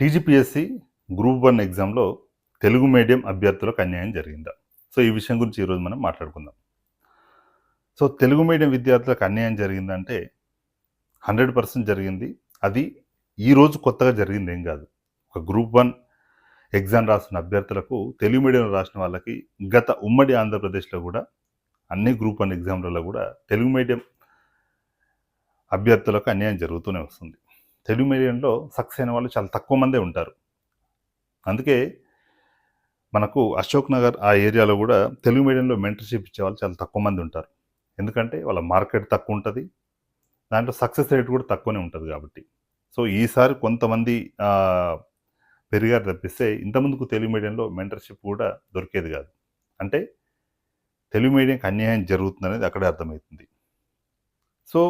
TGPSC group one ఎగ్జామ్లో Telugu medium అభ్యర్థులకు అన్యాయం జరిగిందా? సో ఈ విషయం గురించి ఈరోజు మనం మాట్లాడుకుందాం. సో తెలుగు మీడియం విద్యార్థులకు అన్యాయం జరిగిందంటే హండ్రెడ్ పర్సెంట్ జరిగింది. అది ఈరోజు కొత్తగా జరిగింది ఏం కాదు. ఒక గ్రూప్ వన్ ఎగ్జామ్ రాసిన అభ్యర్థులకు తెలుగు మీడియం రాసిన వాళ్ళకి గత ఉమ్మడి ఆంధ్రప్రదేశ్లో కూడా అన్ని గ్రూప్ వన్ ఎగ్జామ్లలో కూడా తెలుగు మీడియం అభ్యర్థులకు అన్యాయం జరుగుతూనే వస్తుంది. తెలుగు మీడియంలో సక్సెస్ అయిన వాళ్ళు చాలా తక్కువ మందే ఉంటారు. అందుకే మనకు అశోక్ నగర్ ఆ ఏరియాలో కూడా తెలుగు మీడియంలో మెంటర్షిప్ ఇచ్చే వాళ్ళు చాలా తక్కువ మంది ఉంటారు. ఎందుకంటే వాళ్ళ మార్కెట్ తక్కువ ఉంటుంది దాంట్లో సక్సెస్ రేట్ కూడా తక్కువనే ఉంటుంది కాబట్టి. సో ఈసారి కొంతమంది పెరిగారు తప్పిస్తే ఇంతమందుకు తెలుగు మీడియంలో మెంటర్షిప్ కూడా దొరికేది కాదు. అంటే తెలుగు మీడియంకి అన్యాయం జరుగుతుంది అనేది అక్కడే అర్థమవుతుంది. సో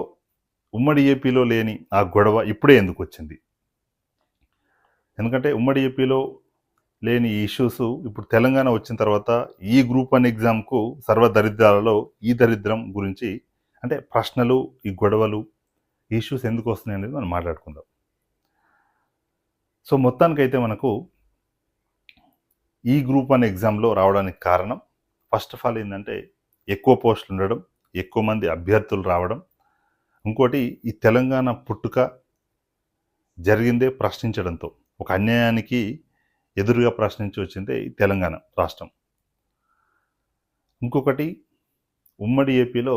ఉమ్మడి ఏపీలో లేని ఆ గొడవ ఇప్పుడే ఎందుకు వచ్చింది? ఎందుకంటే ఉమ్మడి ఏపీలో లేని ఈ ఇష్యూస్ ఇప్పుడు తెలంగాణ వచ్చిన తర్వాత ఈ గ్రూప్ వన్ ఎగ్జామ్కు సర్వదరిద్రాలలో ఈ దరిద్రం గురించి అంటే ప్రశ్నలు ఈ గొడవలు ఇష్యూస్ ఎందుకు వస్తున్నాయి అనేది మనం మాట్లాడుకుందాం. సో మొత్తానికైతే మనకు ఈ గ్రూప్ వన్ ఎగ్జామ్లో రావడానికి కారణం ఫస్ట్ ఆఫ్ ఆల్ ఏంటంటే ఎక్కువ పోస్టులు ఉండడం ఎక్కువ మంది అభ్యర్థులు రావడం ఇంకోటి ఈ తెలంగాణ పుట్టుక జరిగిందే ప్రశ్నించడంతో ఒక అన్యాయానికి ఎదురుగా ప్రశ్నించి వచ్చిందే ఈ తెలంగాణ రాష్ట్రం. ఇంకొకటి ఉమ్మడి ఏపీలో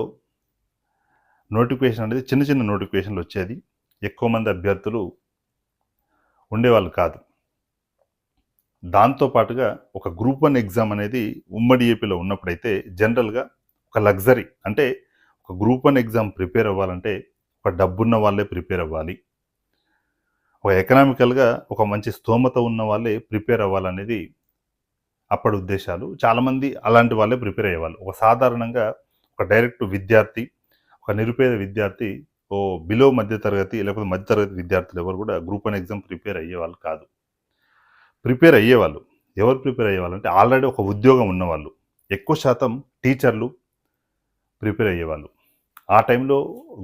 నోటిఫికేషన్ అనేది చిన్న చిన్న నోటిఫికేషన్లు వచ్చేది. ఎక్కువ మంది అభ్యర్థులు ఉండేవాళ్ళు కాదు. దాంతో పాటుగా ఒక గ్రూప్ వన్ ఎగ్జామ్ అనేది ఉమ్మడి ఏపీలో ఉన్నప్పుడైతే జనరల్గా ఒక లగ్జరీ అంటే ఒక గ్రూప్ వన్ ఎగ్జామ్ ప్రిపేర్ అవ్వాలంటే ఒక డబ్బున్న వాళ్ళే ప్రిపేర్ అవ్వాలి. ఒక ఎకనామికల్గా ఒక మంచి స్తోమత ఉన్న వాళ్ళే ప్రిపేర్ అవ్వాలనేది అప్పటి ఉద్దేశాలు. చాలామంది అలాంటి వాళ్ళే ప్రిపేర్ అయ్యేవాళ్ళు. ఒక సాధారణంగా ఒక డైరెక్ట్ విద్యార్థి ఒక నిరుపేద విద్యార్థి ఓ బిలో మధ్యతరగతి లేకపోతే మధ్యతరగతి విద్యార్థులు ఎవరు కూడా గ్రూప్ వన్ ఎగ్జామ్ ప్రిపేర్ అయ్యేవాళ్ళు కాదు. ప్రిపేర్ అయ్యేవాళ్ళు. ఎవరు ప్రిపేర్ అయ్యేవాళ్ళు అంటే ఆల్రెడీ ఒక ఉద్యోగం ఉన్నవాళ్ళు. ఎక్కువ శాతం టీచర్లు ప్రిపేర్ అయ్యేవాళ్ళు. ఆ టైంలో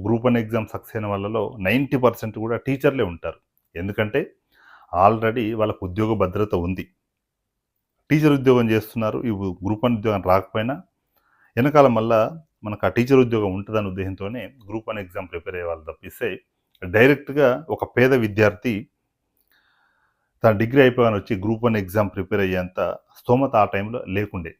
గ్రూప్ వన్ ఎగ్జామ్ సక్సెస్ అయిన వాళ్ళలో నైంటీ పర్సెంట్ కూడా టీచర్లే ఉంటారు. ఎందుకంటే ఆల్రెడీ వాళ్ళకు ఉద్యోగ భద్రత ఉంది. టీచర్ ఉద్యోగం చేస్తున్నారు. ఈ గ్రూప్ వన్ ఉద్యోగం రాకపోయినా వెనకాల మళ్ళా మనకు ఆ టీచర్ ఉద్యోగం ఉంటుందనే ఉద్దేశంతోనే గ్రూప్ వన్ ఎగ్జామ్ ప్రిపేర్ అయ్యే వాళ్ళు తప్పిస్తే డైరెక్ట్గా ఒక పేద విద్యార్థి తన డిగ్రీ అయిపోయాని వచ్చి గ్రూప్ వన్ ఎగ్జామ్ ప్రిపేర్ అయ్యేంత స్తోమత ఆ టైంలో లేకుండే.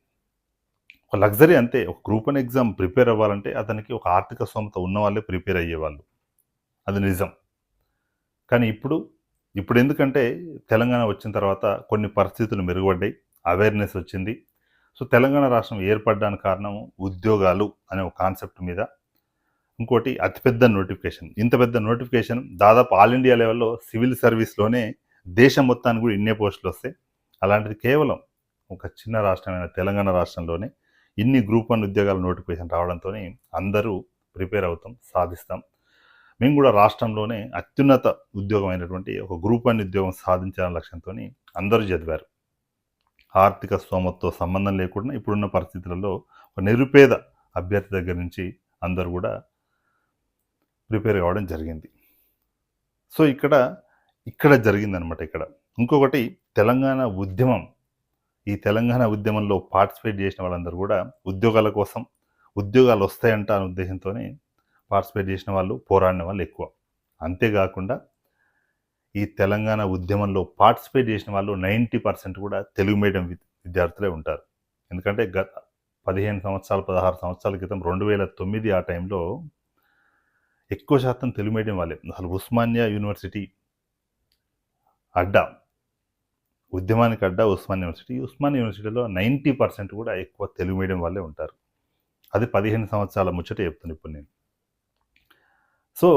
ఒక లగ్జరీ అంతే. ఒక గ్రూప్ వన్ ఎగ్జామ్ ప్రిపేర్ అవ్వాలంటే అతనికి ఒక ఆర్థిక స్తోమత ఉన్న వాళ్ళే ప్రిపేర్ అయ్యేవాళ్ళు. అది నిజం. కానీ ఇప్పుడు ఇప్పుడు ఎందుకంటే తెలంగాణ వచ్చిన తర్వాత కొన్ని పరిస్థితులు మెరుగుపడ్డాయి. అవేర్నెస్ వచ్చింది. సో తెలంగాణ రాష్ట్రం ఏర్పడడానికి కారణం ఉద్యోగాలు అనే ఒక కాన్సెప్ట్ మీద. ఇంకోటి అతిపెద్ద నోటిఫికేషన్. ఇంత పెద్ద నోటిఫికేషన్ దాదాపు ఆల్ ఇండియా లెవెల్లో సివిల్ సర్వీస్లోనే దేశం మొత్తానికి కూడా ఇన్నే పోస్టులు వస్తాయి. అలాంటిది కేవలం ఒక చిన్న రాష్ట్రమైన తెలంగాణ రాష్ట్రంలోనే ఇన్ని గ్రూప్ వన్ ఉద్యోగాల నోటిఫికేషన్ రావడంతో అందరూ ప్రిపేర్ అవుతాం సాధిస్తాం. మేము కూడా రాష్ట్రంలోనే అత్యున్నత ఉద్యోగం అయినటువంటి ఒక గ్రూప్ వన్ ఉద్యోగం సాధించాలనే లక్ష్యంతో అందరూ చదివారు. ఆర్థిక స్తోమతతో సంబంధం లేకుండా ఇప్పుడున్న పరిస్థితులలో ఒక నిరుపేద అభ్యర్థి దగ్గర నుంచి అందరూ కూడా ప్రిపేర్ కావడం జరిగింది. సో ఇక్కడ ఇక్కడ జరిగిందనమాట ఇక్కడ. ఇంకొకటి తెలంగాణ ఉద్యమం ఈ తెలంగాణ ఉద్యమంలో పార్టిసిపేట్ చేసిన వాళ్ళందరూ కూడా ఉద్యోగాల కోసం ఉద్యోగాలు వస్తాయంట అనే ఉద్దేశంతోనే పార్టిసిపేట్ చేసిన వాళ్ళు పోరాడిన వాళ్ళు ఎక్కువ. అంతేకాకుండా ఈ తెలంగాణ ఉద్యమంలో పార్టిసిపేట్ చేసిన వాళ్ళు నైంటీ పర్సెంట్ కూడా తెలుగు మీడియం విద్యార్థులే ఉంటారు. ఎందుకంటే గత పదిహేను సంవత్సరాలు పదహారు సంవత్సరాల క్రితం రెండు వేల తొమ్మిది ఆ టైంలో ఎక్కువ శాతం తెలుగు మీడియం వాళ్ళే. అసలు ఉస్మానియా యూనివర్సిటీ అడ్డా ఉద్యమానికి అడ్డ ఉస్మాన్ యూనివర్సిటీ. ఉస్మాన్ యూనివర్సిటీలో నైంటీ పర్సెంట్ కూడా ఎక్కువ తెలుగు మీడియం వాళ్ళే ఉంటారు. అది పదిహేను సంవత్సరాల ముచ్చట చెప్తాను ఇప్పుడు నేను. సో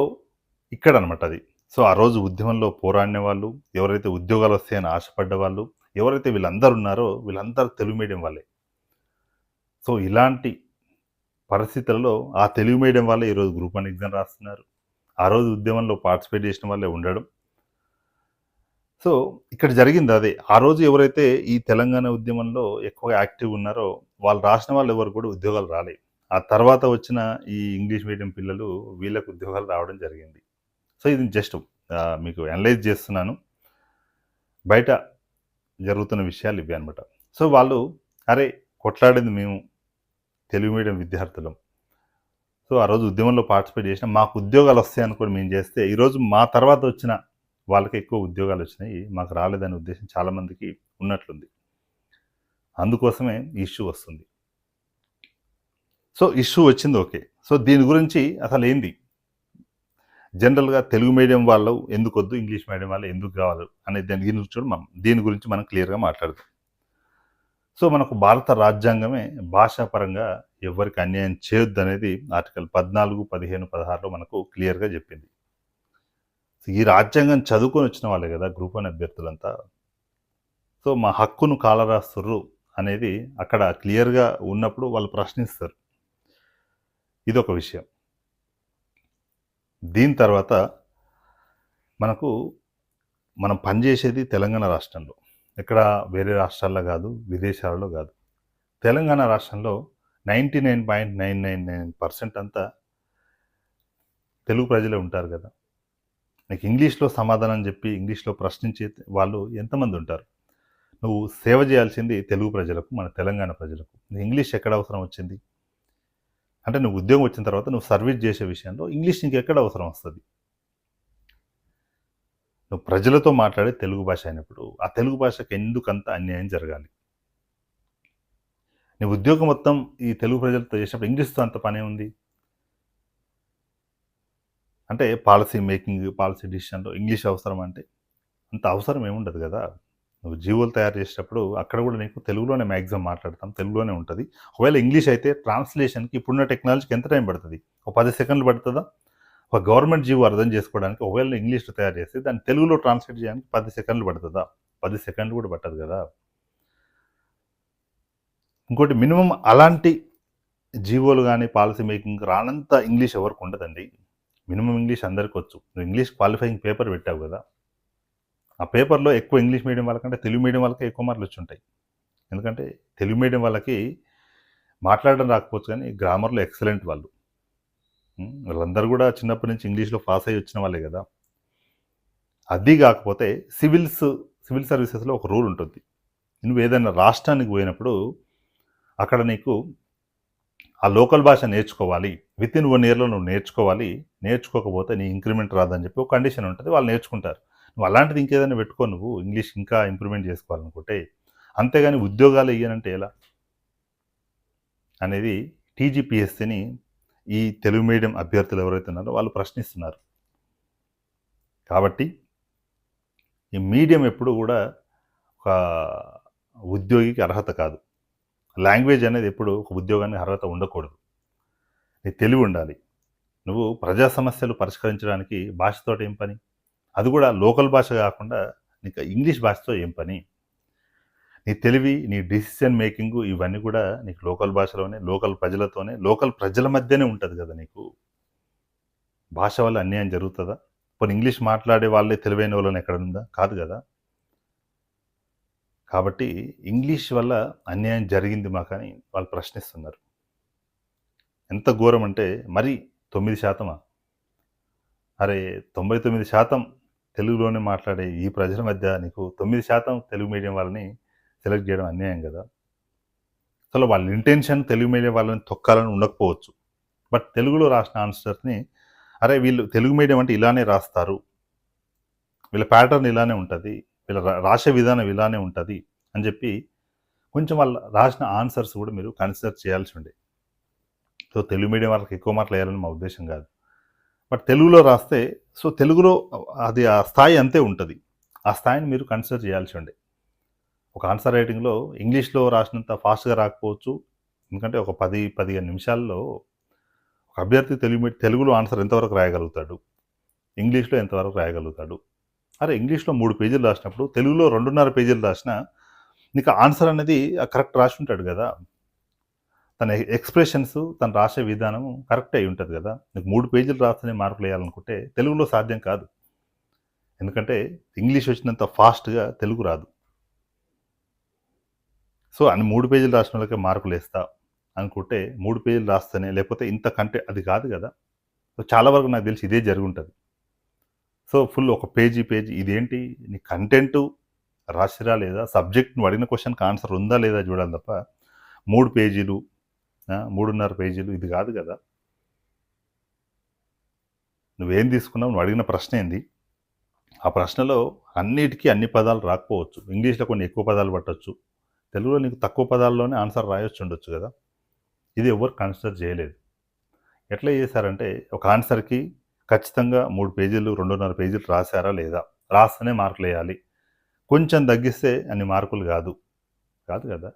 ఇక్కడ అనమాట అది. సో ఆ రోజు ఉద్యమంలో పోరాడిన వాళ్ళు ఎవరైతే ఉద్యోగాలు వస్తాయని ఆశపడ్డ వాళ్ళు ఎవరైతే వీళ్ళందరూ ఉన్నారో వీళ్ళందరూ తెలుగు మీడియం వాళ్ళే. సో ఇలాంటి పరిస్థితులలో ఆ తెలుగు మీడియం వాళ్ళే ఈరోజు గ్రూప్ వన్ ఎగ్జామ్ రాస్తున్నారు. ఆ రోజు ఉద్యమంలో పార్టిసిపేట్ చేసిన వాళ్ళే ఉండడం. సో ఇక్కడ జరిగింది అదే. ఆ రోజు ఎవరైతే ఈ తెలంగాణ ఉద్యమంలో ఎక్కువగా యాక్టివ్ ఉన్నారో వాళ్ళు రాసిన వాళ్ళు ఎవరు కూడా ఉద్యోగాలు రాలేదు ఆ తర్వాత వచ్చిన ఈ ఇంగ్లీష్ మీడియం పిల్లలు వీళ్ళకు ఉద్యోగాలు రావడం జరిగింది. సో ఇది జస్ట్ మీకు అనలైజ్ చేస్తున్నాను. బయట జరుగుతున్న విషయాలు ఇవి అనమాట సో వాళ్ళు అరే కొట్లాడింది మేము తెలుగు మీడియం విద్యార్థులం. సో ఆ రోజు ఉద్యమంలో పార్టిసిపేట్ చేసిన మాకు ఉద్యోగాలు వస్తాయని కూడా మేము చేస్తే ఈరోజు మా తర్వాత వచ్చిన వాళ్ళకి ఎక్కువ ఉద్యోగాలు వచ్చినాయి. మాకు రాలేదనే ఉద్దేశం చాలామందికి ఉన్నట్లుంది. అందుకోసమే ఇష్యూ వస్తుంది. సో ఇష్యూ వచ్చింది ఓకే. సో దీని గురించి అసలు ఏంది? జనరల్గా తెలుగు మీడియం వాళ్ళు ఎందుకు వద్దు ఇంగ్లీష్ మీడియం వాళ్ళు ఎందుకు కావాలి అనే దాని గురించి కూడా మనం దీని గురించి మనం క్లియర్గా మాట్లాడదాం. సో మనకు భారత రాజ్యాంగమే భాషాపరంగా ఎవరికి అన్యాయం చేయొద్దు అనేది ఆర్టికల్ పద్నాలుగు పదిహేను పదహారులో మనకు క్లియర్గా చెప్పింది. ఈ రాజ్యాంగం చదువుకొని వచ్చిన వాళ్ళే కదా గ్రూప్ వన్ అభ్యర్థులంతా. సో మా హక్కును కాలరాస్తుర్రు అనేది అక్కడ క్లియర్గా ఉన్నప్పుడు వాళ్ళు ప్రశ్నిస్తారు. ఇదొక విషయం. దీని తర్వాత మనకు మనం పనిచేసేది తెలంగాణ రాష్ట్రంలో. ఎక్కడ వేరే రాష్ట్రాల్లో కాదు విదేశాలలో కాదు. తెలంగాణ రాష్ట్రంలో ninety nine point nine nine nine percent అంతా తెలుగు ప్రజలే ఉంటారు కదా. నీకు ఇంగ్లీష్లో సమాధానం చెప్పి ఇంగ్లీష్లో ప్రశ్నించే వాళ్ళు ఎంతమంది ఉంటారు? నువ్వు సేవ చేయాల్సింది తెలుగు ప్రజలకు మన తెలంగాణ ప్రజలకు. నీ ఇంగ్లీష్ ఎక్కడ అవసరం వచ్చింది? అంటే నువ్వు ఉద్యోగం వచ్చిన తర్వాత నువ్వు సర్వీస్ చేసే విషయంలో ఇంగ్లీష్ నీకు ఎక్కడ అవసరం వస్తుంది? నువ్వు ప్రజలతో మాట్లాడే తెలుగు భాష అయినప్పుడు ఆ తెలుగు భాషకు ఎందుకంత అన్యాయం జరగాలి? నీ ఉద్యోగం మొత్తం ఈ తెలుగు ప్రజలతో చేసినప్పుడు ఇంగ్లీష్తో అంత పనే ఉంది? అంటే పాలసీ మేకింగ్ పాలసీ డిసిషన్లో ఇంగ్లీష్ అవసరం అంటే అంత అవసరం ఏముండదు కదా. నువ్వు జీవోలు తయారు చేసేటప్పుడు అక్కడ కూడా నీకు తెలుగులోనే మ్యాక్సిమం మాట్లాడతాం తెలుగులోనే ఉంటుంది. ఒకవేళ ఇంగ్లీష్ అయితే ట్రాన్స్లేషన్కి ఇప్పుడున్న టెక్నాలజీకి ఎంత టైం పడుతుంది? ఒక పది సెకండ్లు పడుతుందా? ఒక గవర్నమెంట్ జీవో అర్థం చేసుకోవడానికి ఒకవేళ ఇంగ్లీష్లో తయారు చేస్తే దాన్ని తెలుగులో ట్రాన్స్లేట్ చేయడానికి పది సెకండ్లు పడుతుందా? పది సెకండ్లు కూడా పట్టదు కదా. ఇంకోటి మినిమం అలాంటి జీవోలు కానీ పాలసీ మేకింగ్ రానంత ఇంగ్లీష్ ఎవరికి ఉండదండి. మినిమం ఇంగ్లీష్ అందరికీ వచ్చు. నువ్వు ఇంగ్లీష్ క్వాలిఫైయింగ్ పేపర్ పెట్టావు కదా ఆ పేపర్లో ఎక్కువ ఇంగ్లీష్ మీడియం వాళ్ళకంటే తెలుగు మీడియం వాళ్ళకి ఎక్కువ మార్కులు వచ్చి ఉంటాయి ఎందుకంటే తెలుగు మీడియం వాళ్ళకి మాట్లాడడం రాకపోవచ్చు కానీ గ్రామర్లో ఎక్సలెంట్ వాళ్ళు. వాళ్ళందరూ కూడా చిన్నప్పటి నుంచి ఇంగ్లీష్లో పాస్ అయ్యి వచ్చిన వాళ్ళే కదా. అది కాకపోతే సివిల్స్ సివిల్ సర్వీసెస్లో ఒక రూల్ ఉంటుంది. నువ్వు ఏదైనా రాష్ట్రానికి పోయినప్పుడు అక్కడ నీకు ఆ లోకల్ భాష నేర్చుకోవాలి విత్ ఇన్ వన్ ఇయర్లో నువ్వు నేర్చుకోవాలి నేర్చుకోకపోతే నీ ఇంక్రిమెంట్ రాదని చెప్పి ఒక కండిషన్ ఉంటుంది వాళ్ళు నేర్చుకుంటారు. నువ్వు అలాంటిది ఇంకేదైనా పెట్టుకో నువ్వు ఇంగ్లీష్ ఇంకా ఇంప్రూవ్మెంట్ చేసుకోవాలనుకుంటే అంతేగాని ఉద్యోగాలు ఇయ్యనంటే ఎలా? అనేది టీజీపీఎస్సీని ఈ తెలుగు మీడియం అభ్యర్థులు ఎవరైతే ఉన్నారో వాళ్ళు ప్రశ్నిస్తున్నారు. కాబట్టి ఈ మీడియం ఎప్పుడు కూడా ఒక ఉద్యోగికి అర్హత కాదు. లాంగ్వేజ్ అనేది ఎప్పుడు ఒక ఉద్యోగానికి అర్హత ఉండకూడదు. నీ తెలివి ఉండాలి. నువ్వు ప్రజా సమస్యలు పరిష్కరించడానికి భాషతో ఏం పని? అది కూడా లోకల్ భాష కాకుండా నీకు ఇంగ్లీష్ భాషతో ఏం పని? నీ తెలివి నీ డిసిషన్ మేకింగ్ ఇవన్నీ కూడా నీకు లోకల్ భాషలోనే లోకల్ ప్రజలతోనే లోకల్ ప్రజల మధ్యనే ఉంటుంది కదా నీకు. భాష వల్ల అన్యాయం జరుగుతుందా? పోనీ ఇంగ్లీష్ మాట్లాడే వాళ్ళే తెలివైన వాళ్ళని ఎక్కడ ఉందా కాదు కదా. కాబట్టి ఇంగ్లీష్ వల్ల అన్యాయం జరిగింది మాకని వాళ్ళు ప్రశ్నిస్తున్నారు. ఎంత ఘోరం అంటే మరి తొమ్మిది శాతమా? అరే తొంభై తొమ్మిది శాతం తెలుగులోనే మాట్లాడే ఈ ప్రజల మధ్య నీకు తొమ్మిది శాతం తెలుగు మీడియం వాళ్ళని సెలెక్ట్ చేయడం అన్యాయం కదా? అసలు వాళ్ళ ఇంటెన్షన్ తెలుగు మీడియం వాళ్ళని తొక్కాలని ఉండకపోవచ్చు. బట్ తెలుగులో రాసిన ఆన్సర్స్ని అరే వీళ్ళు తెలుగు మీడియం అంటే ఇలానే రాస్తారు. వీళ్ళ ప్యాటర్న్ ఇలానే ఉంటుంది. వీళ్ళ రా- రాసే విధానం ఇలానే ఉంటుంది అని చెప్పి కొంచెం వాళ్ళ రాసిన ఆన్సర్స్ కూడా మీరు కన్సిడర్ చేయాల్సి ఉండే. సో తెలుగు మీడియం వాళ్ళకి ఎక్కువ మార్కులు వేయాలని మా ఉద్దేశం కాదు. బట్ తెలుగులో రాస్తే సో తెలుగులో అది ఆ స్థాయి అంతే ఉంటుంది. ఆ స్థాయిని మీరు కన్సిడర్ చేయాల్సి ఉండే. ఒక ఆన్సర్ రైటింగ్లో ఇంగ్లీష్లో రాసినంత ఫాస్ట్గా రాకపోవచ్చు. ఎందుకంటే ఒక పది పదిహేను నిమిషాల్లో ఒక అభ్యర్థి తెలుగు తెలుగులో ఆన్సర్ ఎంతవరకు రాయగలుగుతాడు? ఇంగ్లీష్లో ఎంతవరకు రాయగలుగుతాడు? అరే ఇంగ్లీష్లో మూడు పేజీలు రాసినప్పుడు తెలుగులో రెండున్నర పేజీలు రాసినా నీకు ఆన్సర్ అనేది కరెక్ట్ రాసి ఉంటాడు కదా. తన ఎక్స్ప్రెషన్స్ తను రాసే విధానం కరెక్ట్ అయి ఉంటుంది కదా. నీకు మూడు పేజీలు రాస్తేనే మార్కులు వేయాలనుకుంటే తెలుగులో సాధ్యం కాదు. ఎందుకంటే ఇంగ్లీష్ వచ్చినంత ఫాస్ట్గా తెలుగు రాదు. సో అన్ని మూడు పేజీలు రాసిన వాళ్ళకే మార్కులు వేస్తా అనుకుంటే మూడు పేజీలు రాస్తేనే లేకపోతే ఇంత కంటే అది కాదు కదా. సో చాలా వరకు నాకు తెలిసి ఇదే జరుగుంటుంది సో ఫుల్ ఒక పేజీ పేజీ. ఇదేంటి? నీ కంటెంట్ రాసిరా లేదా? సబ్జెక్ట్ నువ్వు అడిగిన క్వశ్చన్కి ఆన్సర్ ఉందా లేదా చూడాలి తప్ప మూడు పేజీలు మూడున్నర పేజీలు ఇది కాదు కదా. నువ్వేం తీసుకున్నావు? నువ్వు అడిగిన ప్రశ్న ఏంది? ఆ ప్రశ్నలో అన్నిటికీ అన్ని పదాలు రాకపోవచ్చు. ఇంగ్లీష్లో కొన్ని ఎక్కువ పదాలు పట్టవచ్చు తెలుగులో నీకు తక్కువ పదాల్లోనే ఆన్సర్ రాయొచ్చు ఉండొచ్చు కదా. ఇది ఎవరు కన్సిడర్ చేయలేదు. ఎట్లా చేశారంటే ఒక ఆన్సర్కి ఖచ్చితంగా మూడు పేజీలు రెండున్నర పేజీలు రాశారా లేదా? రాస్తేనే మార్కులు వేయాలి. కొంచెం తగ్గిస్తే అన్ని మార్కులు కాదు. కాదు కదా?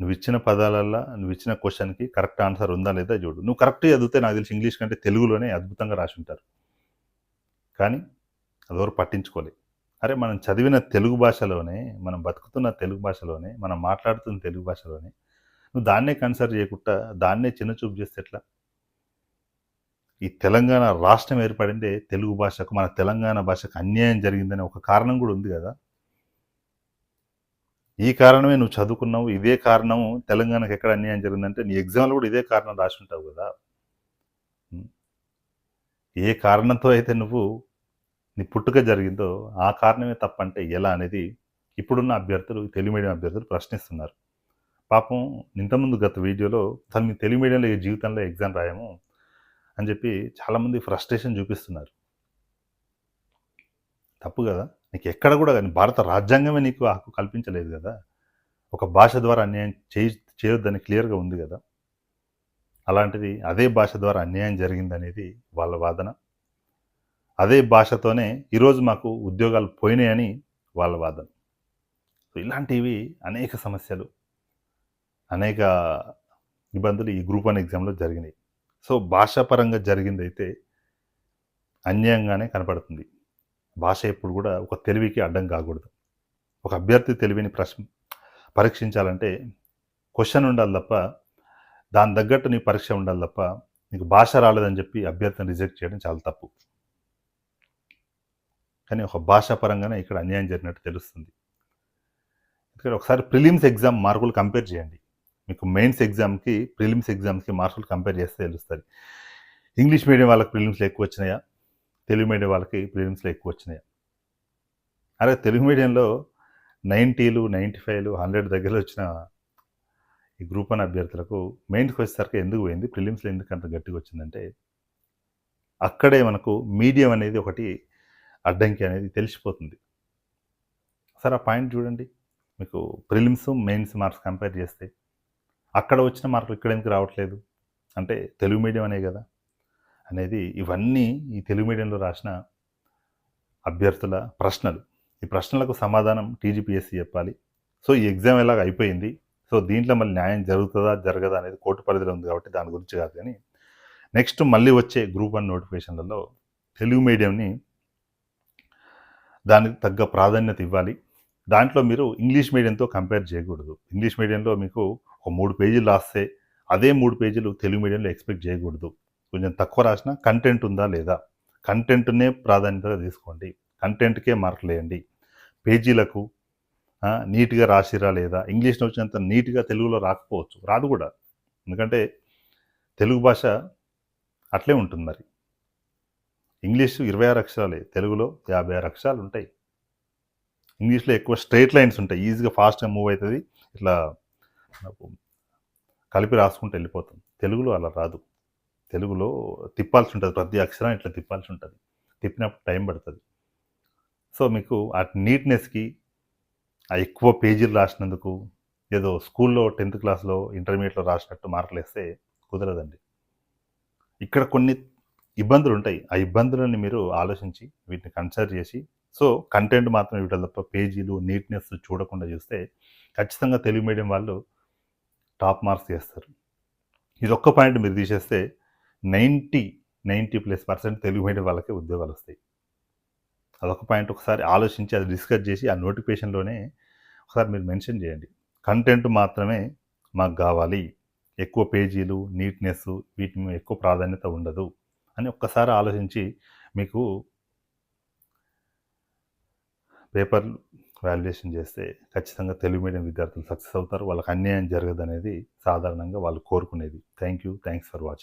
నువ్వు ఇచ్చిన పదాలల్లో నువ్వు ఇచ్చిన క్వశ్చన్కి కరెక్ట్ ఆన్సర్ ఉందా లేదా చూడు. నువ్వు కరెక్ట్ చదివితే నాకు తెలిసి ఇంగ్లీష్ కంటే తెలుగులోనే అద్భుతంగా రాసి ఉంటారు. కానీ అదెవరు పట్టించుకోలే. అరే మనం చదివిన తెలుగు భాషలోనే మనం బతుకుతున్న తెలుగు భాషలోనే మనం మాట్లాడుతున్న తెలుగు భాషలోనే నువ్వు దాన్నే కన్సిడర్ చేయకుండా దాన్నే చిన్న చూపు చేస్తే ఎట్లా? ఈ తెలంగాణ రాష్ట్రం ఏర్పడిందే తెలుగు భాషకు మన తెలంగాణ భాషకు అన్యాయం జరిగిందనే ఒక కారణం కూడా ఉంది కదా? ఈ కారణమే నువ్వు చదువుకున్నావు ఇదే కారణం తెలంగాణకు ఎక్కడ అన్యాయం జరిగిందంటే నీ ఎగ్జామ్లో కూడా ఇదే కారణం రాసి ఉంటావు కదా? ఏ కారణంతో అయితే నువ్వు నీ పుట్టుక జరిగిందో ఆ కారణమే తప్పంటే ఎలా అనేది ఇప్పుడున్న అభ్యర్థులు తెలుగు మీడియం అభ్యర్థులు ప్రశ్నిస్తున్నారు. పాపం ఇంతకుముందు గత వీడియోలో తను మీ తెలుగు మీడియంలో ఈ జీవితంలో ఎగ్జామ్ రాయము అని చెప్పి చాలామంది ఫ్రస్ట్రేషన్ చూపిస్తున్నారు. తప్పు కదా? నీకు ఎక్కడ కూడా కానీ భారత రాజ్యాంగమే నీకు హక్కు కల్పించలేదు కదా? ఒక భాష ద్వారా అన్యాయం చేయ చేయొద్దని క్లియర్గా ఉంది కదా? అలాంటిది అదే భాష ద్వారా అన్యాయం జరిగిందనేది వాళ్ళ వాదన. అదే భాషతోనే ఈరోజు మాకు ఉద్యోగాలు పోయినాయని వాళ్ళ వాదన. సో ఇలాంటివి అనేక సమస్యలు అనేక ఇబ్బందులు ఈ గ్రూప్ వన్ ఎగ్జామ్లో జరిగినాయి. సో భాషాపరంగా జరిగింది అయితే అన్యాయంగానే కనపడుతుంది. భాష ఎప్పుడు కూడా ఒక తెలివికి అడ్డం కాకూడదు. ఒక అభ్యర్థి తెలివిని ప్రశ్న పరీక్షించాలంటే క్వశ్చన్ ఉండాలి తప్ప దాని తగ్గట్టు నీ పరీక్ష ఉండాలి తప్ప నీకు భాష రాలేదని చెప్పి అభ్యర్థిని రిజెక్ట్ చేయడం చాలా తప్పు. కానీ ఒక భాషాపరంగానే ఇక్కడ అన్యాయం జరిగినట్టు తెలుస్తుంది. ఇక్కడ ఒకసారి ప్రిలిమ్స్ ఎగ్జామ్ మార్కులు కంపేర్ చేయండి. మీకు మెయిన్స్ ఎగ్జామ్కి ప్రిలిమ్స్ ఎగ్జామ్స్కి మార్కులు కంపేర్ చేస్తే తెలుస్తుంది. ఇంగ్లీష్ మీడియం వాళ్ళకి ప్రిలిమ్స్లో ఎక్కువ వచ్చినాయా? తెలుగు మీడియం వాళ్ళకి ప్రిలిమ్స్లో ఎక్కువ వచ్చినాయా? అరే తెలుగు మీడియంలో నైంటీలు నైంటీ ఫైవ్లు హండ్రెడ్ దగ్గర వచ్చిన ఈ గ్రూప్ వన్ అభ్యర్థులకు మెయిన్స్కి వచ్చేసరికి ఎందుకు పోయింది? ప్రిలిమ్స్లో ఎందుకు అంత గట్టిగా వచ్చిందంటే అక్కడే మనకు మీడియం అనేది ఒకటి అడ్డంకి అనేది తెలిసిపోతుంది. సరే ఆ పాయింట్ చూడండి. మీకు ప్రిలిమ్స్ మెయిన్స్ మార్క్స్ కంపేర్ చేస్తే అక్కడ వచ్చిన మార్కులు ఇక్కడ ఎందుకు రావట్లేదు? అంటే తెలుగు మీడియం అనే కదా. అనేది ఇవన్నీ ఈ తెలుగు మీడియంలో రాసిన అభ్యర్థుల ప్రశ్నలు. ఈ ప్రశ్నలకు సమాధానం టీజీపీఎస్సీ చెప్పాలి. సో ఈ ఎగ్జామ్ ఎలాగ అయిపోయింది? సో దీంట్లో మళ్ళీ న్యాయం జరుగుతుందా? జరగదా? అనేది కోర్టు పరిధిలో ఉంది కాబట్టి దాని గురించి కాదు కానీ నెక్స్ట్ మళ్ళీ వచ్చే గ్రూప్ వన్ నోటిఫికేషన్లలో తెలుగు మీడియంని దానికి తగ్గ ప్రాధాన్యత ఇవ్వాలి. దాంట్లో మీరు ఇంగ్లీష్ మీడియంతో కంపేర్ చేయకూడదు. ఇంగ్లీష్ మీడియంలో మీకు ఒక మూడు పేజీలు రాస్తే అదే మూడు పేజీలు తెలుగు మీడియంలో ఎక్స్పెక్ట్ చేయకూడదు. కొంచెం తక్కువ రాసిన కంటెంట్ ఉందా లేదా? కంటెంట్నే ప్రాధాన్యతగా తీసుకోండి. కంటెంట్కే మార్కులు వేయండి పేజీలకు నీట్గా రాసిరా లేదా? ఇంగ్లీష్లో వచ్చినంత నీట్గా తెలుగులో రాకపోవచ్చు. రాదు కూడా. ఎందుకంటే తెలుగు భాష అట్లే ఉంటుంది మరి. ఇంగ్లీష్ ఇరవై ఆరు అక్షరాలే. తెలుగులో యాభై ఆరు అక్షరాలు ఉంటాయి. ఇంగ్లీష్లో ఎక్కువ స్ట్రైట్ లైన్స్ ఉంటాయి. ఈజీగా ఫాస్ట్గా మూవ్ అవుతుంది. ఇట్లా కలిపి రాసుకుంటూ వెళ్ళిపోతాం. తెలుగులో అలా రాదు. తెలుగులో తిప్పాల్సి ఉంటుంది. ప్రతి అక్షరం ఇట్లా తిప్పాల్సి ఉంటుంది. తిప్పినప్పుడు టైం పడుతుంది. సో మీకు ఆ నీట్నెస్కి ఆ ఎక్కువ పేజీలు రాసినందుకు ఏదో స్కూల్లో టెన్త్ క్లాస్లో ఇంటర్మీడియట్లో రాసినట్టు మార్కులు వేస్తే కుదరదండి. ఇక్కడ కొన్ని ఇబ్బందులు ఉంటాయి. ఆ ఇబ్బందులని మీరు ఆలోచించి వీటిని కన్సిడర్ చేసి సో కంటెంట్ మాత్రం ఇవ్వడం తప్ప పేజీలు నీట్నెస్ చూడకుండా చూస్తే ఖచ్చితంగా తెలుగు మీడియం వాళ్ళు టాప్ మార్క్స్ చేస్తారు ఇది ఒక్క పాయింట్ మీరు తీసేస్తే ninety ninety plus percent Telugu medium వాళ్ళకే ఉద్యోగాలు వస్తాయి. అదొక పాయింట్ ఒకసారి ఆలోచించి అది డిస్కస్ చేసి ఆ నోటిఫికేషన్లోనే ఒకసారి మీరు మెన్షన్ చేయండి. కంటెంట్ మాత్రమే మాకు కావాలి. ఎక్కువ పేజీలు నీట్నెస్ వీటి మీద ఎక్కువ ప్రాధాన్యత ఉండదు అని ఒక్కసారి ఆలోచించి మీకు పేపర్ వాల్యుయేషన్ చేస్తే ఖచ్చితంగా తెలుగు మీడియం విద్యార్థులు సక్సెస్ అవుతారు. వాళ్ళకి అన్యాయం జరగదు అనేది సాధారణంగా వాళ్ళు కోరుకునేది. Thank you thanks for watching.